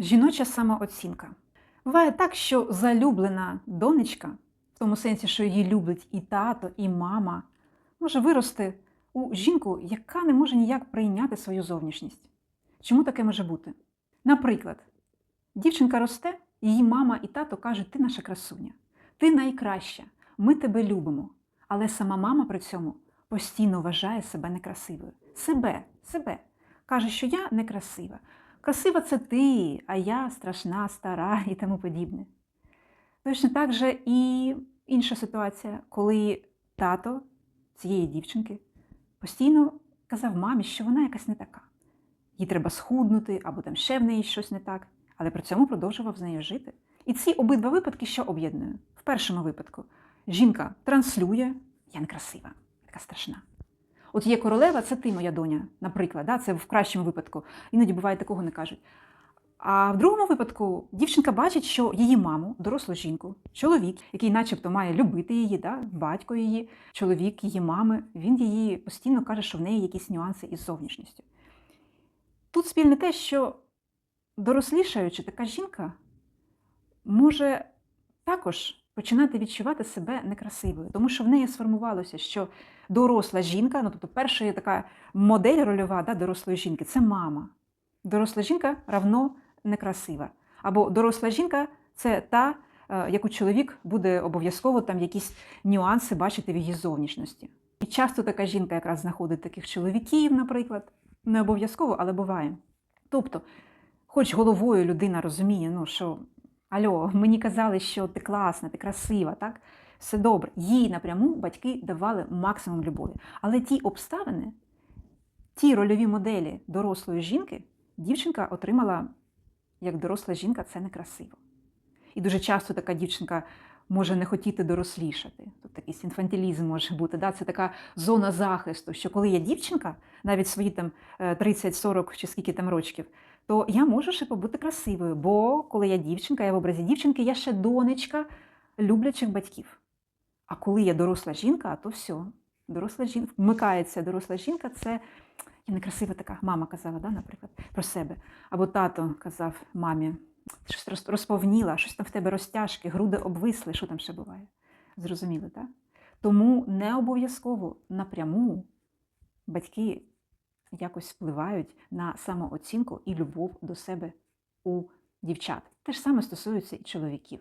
Жіноча самооцінка. Буває так, що залюблена донечка, в тому сенсі, що її люблять і тато, і мама, може вирости у жінку, яка не може ніяк прийняти свою зовнішність. Чому таке може бути? Наприклад, дівчинка росте, її мама і тато кажуть, ти наша красуня, ти найкраща, ми тебе любимо. Але сама мама при цьому постійно вважає себе некрасивою. Себе, себе. Каже, що я некрасива. Красива це ти, а я страшна, стара і тому подібне. Точно так же і інша ситуація, коли тато цієї дівчинки постійно казав мамі, що вона якась не така. Їй треба схуднути, або там ще в неї щось не так, але при цьому продовжував з нею жити. І ці обидва випадки що об'єднує? В першому випадку жінка транслює я некрасива, така страшна. От є королева, це ти, моя доня, наприклад, да? це в кращому випадку. Іноді буває такого не кажуть. А в другому випадку дівчинка бачить, що її маму, дорослу жінку, чоловік, який начебто має любити її, да? батько її, чоловік її мами, він її постійно каже, що в неї якісь нюанси із зовнішністю. Тут спільне те, що дорослішаючи, така жінка може також починати відчувати себе некрасивою, тому що в неї сформувалося, що доросла жінка, ну тобто перша така модель рольова да, дорослої жінки це мама. Доросла жінка равно некрасива. Або доросла жінка це та, е, яку чоловік буде обов'язково там якісь нюанси бачити в її зовнішності. І часто така жінка якраз знаходить таких чоловіків, наприклад, не обов'язково, але буває. Тобто, хоч головою людина розуміє, ну що Альо, мені казали, що ти класна, ти красива, так? Все добре. Їй напряму батьки давали максимум любові. Але ті обставини, ті рольові моделі дорослої жінки, дівчинка отримала як доросла жінка, це некрасиво. І дуже часто така дівчинка може не хотіти дорослішати. Тут якийсь інфантилізм може бути. Да? Це така зона захисту, що коли я дівчинка, навіть свої там е, 30-40 чи скільки там рочків, то я можу ще побути красивою. Бо коли я дівчинка, я в образі дівчинки, я ще донечка люблячих батьків. А коли я доросла жінка, то все. Доросла жінка вмикається доросла жінка, це я некрасива така. Мама казала, да, наприклад, про себе. Або тато казав мамі, щось розповніла, щось там в тебе розтяжки, груди обвисли, що там ще буває. Зрозуміли, так? Тому не обов'язково напряму батьки якось впливають на самооцінку і любов до себе у дівчат. Те ж саме стосується і чоловіків.